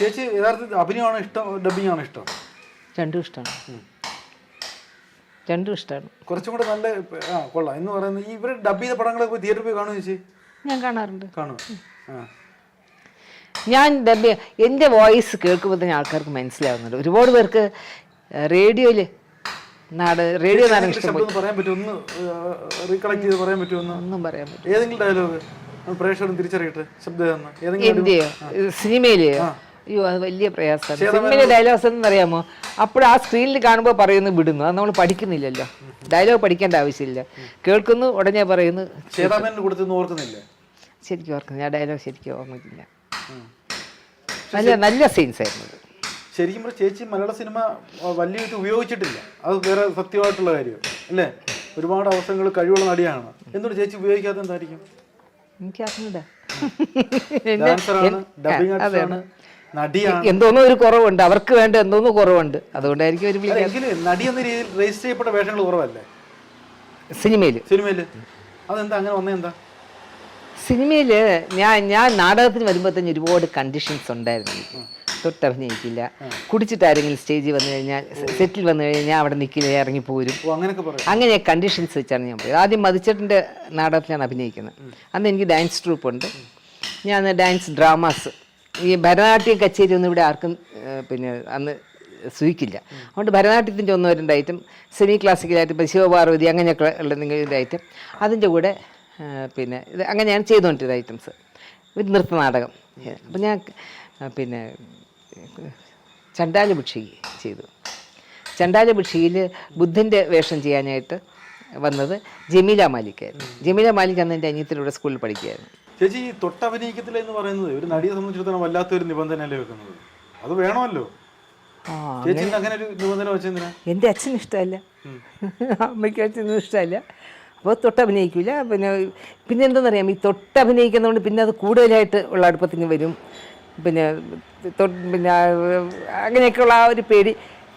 ചേച്ചി യഥാർത്ഥത്തിൽ അഭിനയമാണോ ഇഷ്ടം ഡബിംഗ് ആണോ ഇഷ്ടം. രണ്ടും ഇഷ്ടമാണ് രണ്ടും ഇഷ്ടമാണ് കുറച്ചും കൂടെ നല്ല ആ കൊള്ളാം. എന്ന് പറയുന്നത് ഈ ഇവർ ഡബ് ചെയ്ത പടങ്ങളൊക്കെ തിയേറ്ററിൽ പോയി കാണുമോ ചേച്ചി? ഞാൻ കാണാറുണ്ട്. കാണും ഞാൻ ഡബ് എന്റെ വോയിസ് കേൾക്കുമ്പോൾ തന്നെ ആൾക്കാർക്ക് മനസ്സിലാവുന്നുണ്ട്. ഒരുപാട് പേർക്ക് റേഡിയോയിൽ നാട് റേഡിയോ നാടകം ഏതെങ്കിലും ഇഷ്ടം ശബ്ദം ഒന്ന് പറയാൻ പറ്റുമോ? ഒന്ന് റീകളക്ട് ചെയ്ത് പറയാൻ പറ്റുമോ ഒന്നും? പറയാൻ പറ്റും ഏതെങ്കിലും ഡയലോഗ് പ്രേക്ഷകരും തിരിച്ചറിയട്ടെ? ശബ്ദം? ഏതെങ്കിലും സിനിമയിലെയോ? അയ്യോ അത് വലിയ പ്രയാസമാണ്. സിനിമയിലെ ഡയലോഗ്സ് എന്ന് അറിയാമോ? അപ്പോൾ ആ സ്ക്രീനിൽ കാണുമ്പോൾ പറയുന്നു വിടുന്നു. അത് നമ്മൾ പഠിക്കുന്നില്ലല്ലോ. ഡയലോഗ് പഠിക്കേണ്ട ആവശ്യമില്ല. കേൾക്കുന്നു ഉടനെ പറയുന്നു. ശരിക്കും ഓർക്കുന്നു. ഞാൻ ഡയലോഗ് ശരിക്കും ഓർമ്മിക്കില്ല നല്ല നല്ല സീൻസ് ആയിരുന്നു ശരിക്കും ചേച്ചി മലയാള സിനിമ വലിയിട്ട് ഉപയോഗിച്ചിട്ടില്ല. അത് വേറെ സത്യമായിട്ടുള്ള കാര്യം. അല്ലേ? ഒരുപാട് അവസരങ്ങൾ കഴിവുള്ള നടിയാണ്. എന്തുകൊണ്ട് ചേച്ചി ഉപയോഗിക്കാത്ത എന്തായിരിക്കും? എനിക്ക് അറിഞ്ഞൂടാ ഡാൻസറാണ് ഡബിങ് ആർട്ടിസ്റ്റാണ് നടിയാണ്. എന്തോന്നോ ഒരു കുറവുണ്ട്. അവർക്ക് വേണ്ട എന്തോന്നോ കുറവുണ്ട്. അതുകൊണ്ടായിരിക്കും ഒരു നടി എന്ന രീതിയിൽ രജിസ്റ്റർ ചെയ്യപ്പെട്ട വേഷങ്ങൾ കുറവല്ലേ? സിനിമയിൽ സിനിമയിൽ അതെന്താ? അങ്ങനെ വന്നേ എന്താ? സിനിമയിൽ ഞാൻ ഞാൻ നാടകത്തിന് വരുമ്പോൾ തന്നെ ഒരുപാട് കണ്ടീഷൻസ് ഉണ്ടായിരുന്നു. തൊട്ടഭിനയിക്കില്ല. കുടിച്ചിട്ട് ആരെങ്കിലും സ്റ്റേജിൽ വന്നു കഴിഞ്ഞാൽ സെറ്റിൽ വന്നു കഴിഞ്ഞാൽ ഞാൻ അവിടെ നിൽക്കില്ല ഇറങ്ങി പോരും. അങ്ങനെ കണ്ടീഷൻസ് വെച്ചാണ് ഞാൻ പോയത്. ആദ്യം മതിച്ചേട്ടന്റെ നാടകത്തിലാണ് അഭിനയിക്കുന്നത്. അന്ന് എനിക്ക് ഡാൻസ് ട്രൂപ്പ് ഉണ്ട്. ഞാൻ ഡാൻസ് ഡ്രാമാസ് ഈ ഭരതനാട്യം കച്ചേരി ഒന്നും ഇവിടെ ആർക്കും പിന്നെ അന്ന് സൂയിക്കില്ല. അതുകൊണ്ട് ഭരതനാട്യത്തിന്റെ ഒന്നും രണ്ട് ഐറ്റം സെമി ക്ലാസിക്കലായിട്ട് ഇപ്പോൾ ശിവപാർവതി അങ്ങനെയൊക്കെ ഉള്ള നിങ്ങളുടെ ഐറ്റം അതിന്റെ കൂടെ പിന്നെ ഇത് അങ്ങനെയാണ് ചെയ്തുകൊണ്ടിരുന്നത് ഐറ്റംസ് ഒരു നൃത്തനാടകം. അപ്പം ഞാൻ പിന്നെ ചണ്ടാല ചണ്ടാലഭിക്ഷി ചെയ്തു. ചണ്ടാല ചണ്ടാലഭിക്ഷിയിൽ ബുദ്ധന്റെ വേഷം ചെയ്യാനായിട്ട് വന്നത് ജമീല മാലിക്കായിരുന്നു ജമീല മാലിക് അന്ന് എന്റെ അനിയത്തിലൂടെ സ്കൂളിൽ പഠിക്കുകയായിരുന്നു. ചേച്ചി ഈ തൊട്ടഭിനയിക്കത്തില്ല എന്ന് പറയുന്നത് ഒരു നടിയെ സംബന്ധിച്ചിടത്തോളം വല്ലാത്തൊരു നിബന്ധനയല്ലേ വെക്കുന്നത്? അത് വേണമല്ലോ. ആ ചേച്ചി അങ്ങനെ ഒരു നിബന്ധന വെച്ചെന്തിനാ? എന്റെ അച്ഛന് ഇഷ്ടമല്ല. അമ്മയ്ക്ക് അച്ഛനും ഇഷ്ടമല്ല. അപ്പോൾ തൊട്ടഭിനയിക്കില്ല പിന്നെ പിന്നെ എന്താണെന്നറിയാം ഈ തൊട്ടഭിനയിക്കുന്നതുകൊണ്ട് പിന്നെ അത് കൂടുതലായിട്ട് ഉള്ള അടുപ്പത്തിന് വരും. പിന്നെ പിന്നെ ആ, അങ്ങനെയൊക്കെയുള്ള ആ ഒരു പേടി.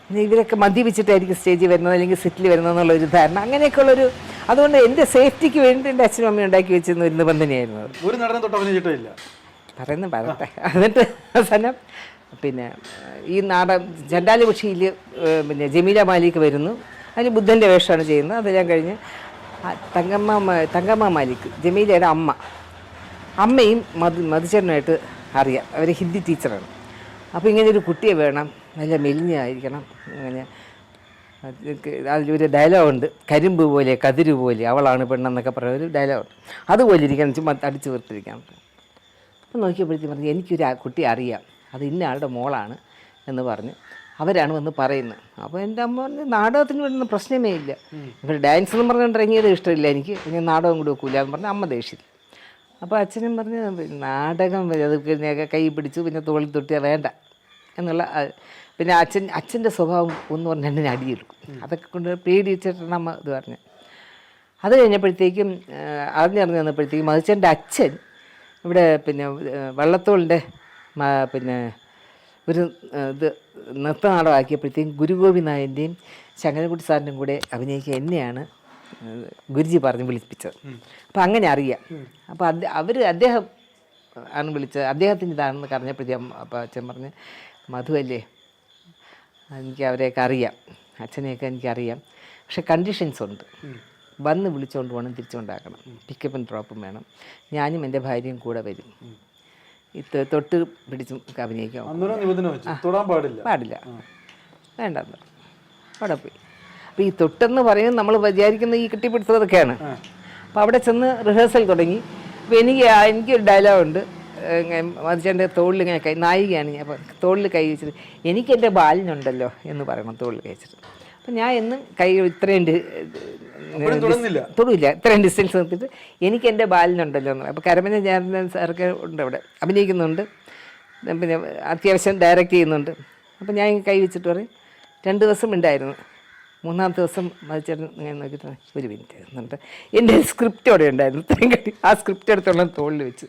ഇവരൊക്കെ മദ്യപിച്ചിട്ടായിരിക്കും സ്റ്റേജിൽ വരുന്നത് അല്ലെങ്കിൽ സെറ്റിൽ വരുന്നത് എന്നുള്ളൊരു ധാരണ. അങ്ങനെയൊക്കെയുള്ളൊരു അതുകൊണ്ട് എന്റെ സേഫ്റ്റിക്ക് വേണ്ടി എന്റെ അച്ഛനും അമ്മയും ഉണ്ടാക്കി വെച്ചിരുന്ന ഒരു നിബന്ധനയായിരുന്നു ഒരു നടനെ തൊട്ട് അഭിനയിച്ചിട്ടില്ല പറയുന്നു പറയട്ടെ. എന്നിട്ട് അവസാനം പിന്നെ ഈ നാടൻ ചണ്ടാലി പക്ഷിയിൽ പിന്നെ ജമീല മാലിക് വരുന്നു. അതിൽ ബുദ്ധന്റെ വേഷമാണ് ചെയ്യുന്നത്. അതെല്ലാം കഴിഞ്ഞ് തങ്കമ്മ തങ്കമ്മ മാലിക് ജമീലയുടെ അമ്മ. അമ്മയും മധു മധുചേട്ടനായിട്ട് അറിയാം. അവർ ഹിന്ദി ടീച്ചറാണ്. അപ്പോൾ ഇങ്ങനെ ഒരു കുട്ടിയെ വേണം നല്ല മെലിഞ്ഞായിരിക്കണം. അങ്ങനെ അതിലൊരു ഡയലോഗുണ്ട്. കരിമ്പ് പോലെ കതിര് പോലെ അവളാണ് പെണ്ണെന്നൊക്കെ പറയുന്ന ഒരു ഡയലോഗുണ്ട്. അതുപോലെ ഇരിക്കണം ചുമ്മാ അടിച്ചു വീർത്തിരിക്കണം. അപ്പം നോക്കിയപ്പോഴത്തേക്കും പറഞ്ഞു എനിക്കൊരു കുട്ടി അറിയാം. അത് ഇന്ന ആളുടെ മോളാണ് എന്ന് പറഞ്ഞ് അവരാണ് വന്ന് പറയുന്നത്. അപ്പോൾ എന്റെ അമ്മ പറഞ്ഞു നാടകത്തിന് വരുന്ന പ്രശ്നമേ ഇല്ല. ഇവർ ഡാൻസ് എന്ന് പറഞ്ഞുകൊണ്ട് ഇറങ്ങിയത് ഇഷ്ടമില്ല എനിക്ക്. ഞാൻ നാടകം കൂടി വെക്കൂല എന്ന് പറഞ്ഞ് അമ്മ ദേഷ്യത്തിൽ. അപ്പോൾ അച്ഛനും പറഞ്ഞ് നാടകം അത് കൈ പിടിച്ചു പിന്നെ തോളിൽ തൊട്ടിയാൽ വേണ്ട. എന്നുള്ള പിന്നെ അച്ഛൻ അച്ഛന്റെ സ്വഭാവം ഒന്ന് പറഞ്ഞ് എന്നെ അടിയെടുക്കും. അതൊക്കെ കൊണ്ട് പേടിച്ചിട്ടാണ് അമ്മ ഇത് പറഞ്ഞത്. അത് കഴിഞ്ഞപ്പോഴത്തേക്കും അറിഞ്ഞറിഞ്ഞ് വന്നപ്പോഴത്തേക്കും മതിച്ചന്റെ അച്ഛൻ ഇവിടെ പിന്നെ വള്ളത്തോളിന്റെ പിന്നെ ഒരു ഇത് നൃത്തനാടകമാക്കിയപ്പോഴത്തേക്കും ഗുരുഗോപി നായന്റെയും ശങ്കരൻകുട്ടി സാറിന്റെയും കൂടെ അഭിനയിക്കുക എന്നെയാണ് ഗുരുജി പറഞ്ഞ് വിളിപ്പിച്ചത്. അപ്പം അങ്ങനെ അറിയാം. അപ്പോൾ അത് അവർ അദ്ദേഹം ആണ് വിളിച്ചത്. അദ്ദേഹത്തിന്റെ ഇതാണെന്ന് പറഞ്ഞപ്പോഴത്തേക്കും അപ്പം അച്ഛൻ പറഞ്ഞ് മധുവല്ലേ? എനിക്ക് അവരെയൊക്കെ അറിയാം അച്ഛനെയൊക്കെ എനിക്കറിയാം പക്ഷെ കണ്ടീഷൻസ് ഉണ്ട് വന്ന് വിളിച്ചുകൊണ്ട് പോകണം തിരിച്ചുകൊണ്ടാക്കണം പിക്കപ്പും ഡ്രോപ്പും വേണം. ഞാനും എന്റെ ഭാര്യയും കൂടെ വരും. ഇത് തൊട്ട് പിടിച്ചും അഭിനയിക്കാം. പാടില്ല. പാടില്ല. വേണ്ടെന്ന്. അവിടെ പോയി. അപ്പോൾ ഈ തൊട്ടെന്ന് പറയുന്നത് നമ്മൾ വിചാരിക്കുന്ന ഈ കിട്ടിപ്പിടിച്ചതൊക്കെയാണ്. അപ്പോൾ അവിടെ ചെന്ന് റിഹേഴ്സൽ തുടങ്ങി. അപ്പോൾ എനിക്ക് എനിക്കൊരു ഡയലോഗുണ്ട് മതിച്ചേന്റെ തോളിൽ ഇങ്ങനെ കൈ നായികയാണ് ഞാൻ അപ്പോൾ തോളിൽ കൈ വെച്ചിട്ട് എനിക്ക് എന്റെ ബാലിനുണ്ടല്ലോ എന്ന് പറയണം തോളിൽ കഴിച്ചിട്ട് അപ്പം ഞാൻ എന്നും കൈ ഇത്രയും തൊടില്ല ഇത്രയും ഡിസ്റ്റൻസ് നിർത്തിയിട്ട് എനിക്ക് എന്റെ ബാലിനുണ്ടല്ലോ എന്ന് അപ്പോൾ കരമന ഞാൻ സാറൊക്കെ ഉണ്ട് അവിടെ അഭിനയിക്കുന്നുണ്ട്. പിന്നെ അത്യാവശ്യം ഡയറക്റ്റ് ചെയ്യുന്നുണ്ട്. അപ്പം ഞാൻ കൈ വെച്ചിട്ട് പറയും രണ്ട് ദിവസം ഉണ്ടായിരുന്നു മൂന്നാമത്തെ ദിവസം മതിച്ചേട്ടൻ ഇങ്ങനെ നോക്കിയിട്ട് ഒരു മിനിറ്റ് എന്നിട്ട് എന്റെ സ്ക്രിപ്റ്റ് അവിടെ ഉണ്ടായിരുന്നു. തേങ്ങടി ആ സ്ക്രിപ്റ്റ് എടുത്തോളം തോളിൽ വെച്ച്.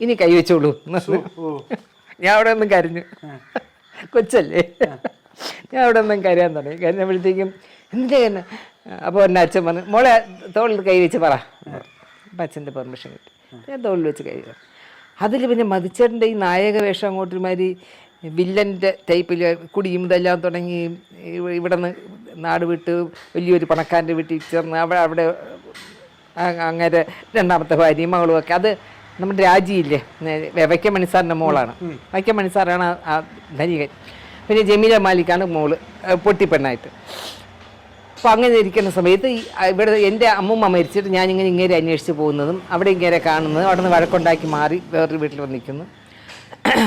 ഇനി കൈ വെച്ചോളൂ എന്ന് ഞാൻ അവിടെ ഒന്നും കരഞ്ഞു. കൊച്ചല്ലേ? ഞാൻ അവിടെ ഒന്നും കരയാൻ തുടങ്ങി. കരഞ്ഞപ്പോഴത്തേക്കും എന്തിനാ കരഞ്ഞ? അപ്പോൾ എന്റെ അച്ഛൻ പറഞ്ഞു മോളെ തോളിൽ കൈ വെച്ച് പറ. അപ്പം അച്ഛന്റെ പെർമിഷൻ കിട്ടി. ഞാൻ തോളിൽ വെച്ച് കൈ അതിൽ പിന്നെ മതിച്ചേട്ടന്റെ ഈ നായക വേഷം അങ്ങോട്ടൊരുമാതിരി വില്ലന്റെ ടൈപ്പിൽ കുടിയും ഇതെല്ലാം തുടങ്ങി ഇവ- ഇവിടെ നിന്ന് നാട് വിട്ട് വലിയൊരു പണക്കാരന്റെ വീട്ടിൽ ചേർന്ന് അവിടെ അവിടെ അങ്ങനെ രണ്ടാമത്തെ ഭാര്യയും മകളും ഒക്കെ. അത് നമ്മുടെ രാജിയില്ലേ? വെവയ്ക്ക വൈക്കം മണിസാറിന്റെ മോളാണ്. വൈക്കം മണിസാറാണ് ആ- ധനികൻ. പിന്നെ ജമീല മാലിക്കാണ് മോൾ പൊട്ടിപ്പെണ്ണായിട്ട്. അപ്പോൾ അങ്ങനെ ഇരിക്കുന്ന സമയത്ത് ഈ ഇവിടെ എന്റെ അമ്മൂമ്മ മരിച്ചിട്ട് ഞാനിങ്ങനെ ഇങ്ങനെ അന്വേഷിച്ച് പോകുന്നതും അവിടെ ഇങ്ങനെ കാണുന്നതും അവിടെ നിന്ന് വഴക്കുണ്ടാക്കി മാറി വേറൊരു വീട്ടിൽ വന്നിരിക്കുന്നു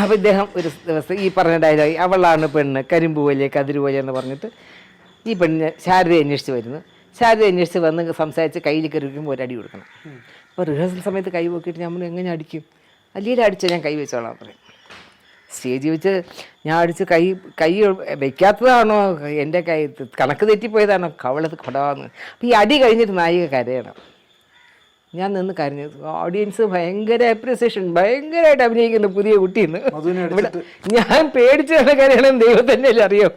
അപ്പോൾ ഇദ്ദേഹം ഒരു ദിവസം ഈ പറഞ്ഞ ഡയലോഗ് അവളാണ് പെണ്ണ് കരിമ്പ് പോലെ കതിര് പോലെ എന്ന് പറഞ്ഞിട്ട് ഈ പെണ്ണിനെ ശാരദ അന്വേഷിച്ച് വരുന്നു. ശാരദ അന്വേഷിച്ച് വന്ന് സംസാരിച്ച് കയ്യിൽ കയറി വയ്ക്കുമ്പോൾ ഒരടി കൊടുക്കണം. അപ്പോൾ റിഹേഴ്സൽ സമയത്ത് കൈ പോക്കിയിട്ട് നമ്മൾ എങ്ങനെ അടിക്കും? അല്ലെങ്കിൽ അടിച്ച് ഞാൻ കൈ വെച്ചോളാം പറയും. സ്റ്റേജിൽ വെച്ച് ഞാൻ അടിച്ച് കൈ കൈ വെക്കാത്തതാണോ? എന്റെ കൈ കണക്ക് തെറ്റിപ്പോയതാണോ? കവളത്ത് കൊടാന്ന്. അപ്പം ഈ അടി കഴിഞ്ഞിട്ട് നായിക കരയണം. ഞാൻ നിന്ന് കരഞ്ഞു. ഓഡിയൻസ് ഭയങ്കര അപ്രിസിയേഷൻ ഭയങ്കരമായിട്ട് അഭിനയിക്കുന്നു പുതിയ കുട്ടിന്ന് ഞാൻ പേടിച്ചാണ് കരയണം ദൈവം തന്നെ അറിയോ?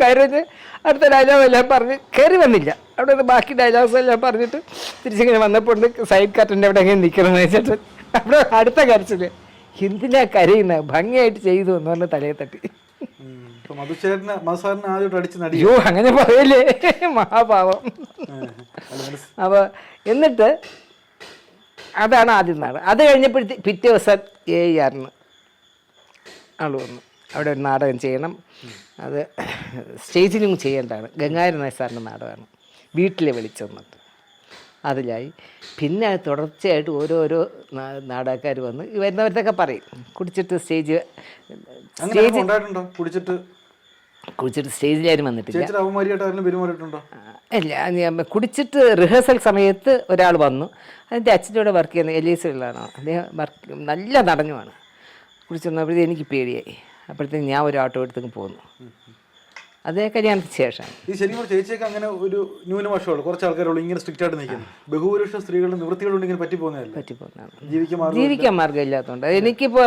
കരഞ്ഞ് അടുത്ത ഡയലോഗ് എല്ലാം പറഞ്ഞ് കയറി വന്നില്ല. അവിടെ നിന്ന് ബാക്കി ഡയലോഗ്സ് എല്ലാം പറഞ്ഞിട്ട് തിരിച്ചിങ്ങനെ വന്നപ്പോൾ സൈഡ് കട്ടന്റെ അവിടെ എങ്ങനെ നിൽക്കണം എന്ന് വെച്ചിട്ട് അവിടെ അടുത്ത കരച്ചിൽ എന്തിനാ കരയുന്ന? ഭംഗിയായിട്ട് ചെയ്തു എന്ന് പറഞ്ഞ് തലയെ തട്ടി. യോ അയ്യോ അങ്ങനെ പറയല്ലേ. മഹാഭാവം അപ്പോൾ എന്നിട്ട് അതാണ് ആദ്യം നാട് അത് കഴിഞ്ഞപ്പോഴത്തെ പിറ്റേ ദിവസം ഏ ആറിന് ആൾ വന്നു. അവിടെ ഒരു നാടകം ചെയ്യണം. അത് സ്റ്റേജിലും ചെയ്യേണ്ടതാണ്. ഗംഗാരൻ നായർ സാറിന്റെ നാടകമാണ്. വീട്ടിൽ വിളിച്ചെന്നിട്ട് അതിലായി. പിന്നെ അത് തുടർച്ചയായിട്ട് ഓരോരോ നാടകക്കാർ വന്ന് വരുന്നവരത്തൊക്കെ പറയും. കുടിച്ചിട്ട് സ്റ്റേജ് സ്റ്റേജ് കുടിച്ചിട്ട്? കുടിച്ചിട്ട് സ്റ്റേജിലാരും വന്നിട്ടില്ല. ഇല്ല കുടിച്ചിട്ട് റിഹേഴ്സൽ സമയത്ത് ഒരാൾ വന്നു. അതിന്റെ അച്ഛന്റെ കൂടെ വർക്ക് ചെയ്യുന്ന എലീസുള്ളതാണ് അദ്ദേഹം വർക്ക് നല്ല നടനുമാണ്. കുടിച്ച് വന്നപ്പോഴത്തേ എനിക്ക് പേടിയായി. അപ്പോഴത്തേക്ക് ഞാൻ ഒരു ഓട്ടോ എടുത്തേക്ക് പോന്നു. അതേ കല്യാണത്തിന് ശേഷം. ഈ ശരിക്കും ചേച്ചിയൊക്കെ അങ്ങനെ ഒരു ന്യൂനപക്ഷമുള്ളൂ കുറച്ച് ആൾക്കാരുള്ളൂ. ഇങ്ങനെ സ്ട്രിക്റ്റ് ആയിട്ട് നിൽക്കുന്നു. ബഹുഭൂരിപക്ഷം സ്ത്രീകളുടെ നിവൃത്തികളുണ്ട് ഇങ്ങനെ പറ്റി പോകുന്നതല്ല ജീവിക്കാൻ മാർഗം ജീവിക്കാൻ മാർഗം ഇല്ലാത്തതുകൊണ്ട് എനിക്കിപ്പോൾ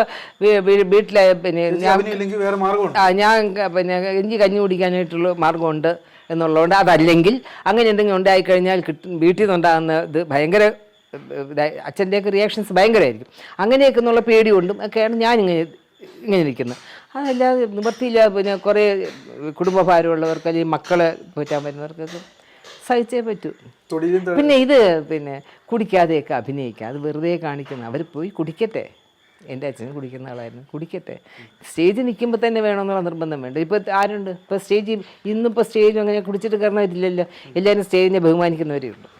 വീട്ടിലെ പിന്നെ ഞാൻ വേറെ മാർഗമുണ്ട്. ആ ഞാൻ പിന്നെ എനിക്ക് കഞ്ഞി കുടിക്കാനായിട്ടുള്ള മാർഗമുണ്ട് എന്നുള്ളതുകൊണ്ട് അതല്ലെങ്കിൽ അങ്ങനെ എന്തെങ്കിലും ഉണ്ടായിക്കഴിഞ്ഞാൽ കിട്ടും വീട്ടിൽ നിന്നുണ്ടാകുന്ന ഇത് ഭയങ്കര അച്ഛന്റെയൊക്കെ റിയാക്ഷൻസ് ഭയങ്കരമായിരിക്കും. അങ്ങനെയൊക്കെ എന്നുള്ള പേടികൊണ്ടും ഒക്കെയാണ് ഞാനിങ്ങനെ ഇങ്ങനെ നിൽക്കുന്നത് അതല്ലാതെ നിവർത്തിയില്ല പിന്നെ കുറേ കുടുംബഭാരമുള്ളവർക്ക് അല്ലെങ്കിൽ മക്കളെ പോറ്റാൻ വരുന്നവർക്കൊക്കെ സഹിച്ചേ പറ്റൂ. പിന്നെ ഇത് പിന്നെ കുടിക്കാതെയൊക്കെ അഭിനയിക്കുക. അത് വെറുതെ കാണിക്കുന്ന അവർ പോയി കുടിക്കട്ടെ. എന്റെ അച്ഛൻ കുടിക്കുന്ന ആളായിരുന്നു. കുടിക്കട്ടെ. സ്റ്റേജിൽ നിൽക്കുമ്പോൾ തന്നെ വേണമെന്നുള്ള നിർബന്ധം വേണ്ട. ഇപ്പോൾ ആരുണ്ട്? ഇപ്പോൾ സ്റ്റേജിൽ ഇന്നിപ്പോൾ സ്റ്റേജിൽ അങ്ങനെ കുടിച്ചിട്ട് കയറുന്നവരില്ലല്ലോ എല്ലാവരും സ്റ്റേജിനെ ബഹുമാനിക്കുന്നവരേ ഉള്ളൂ.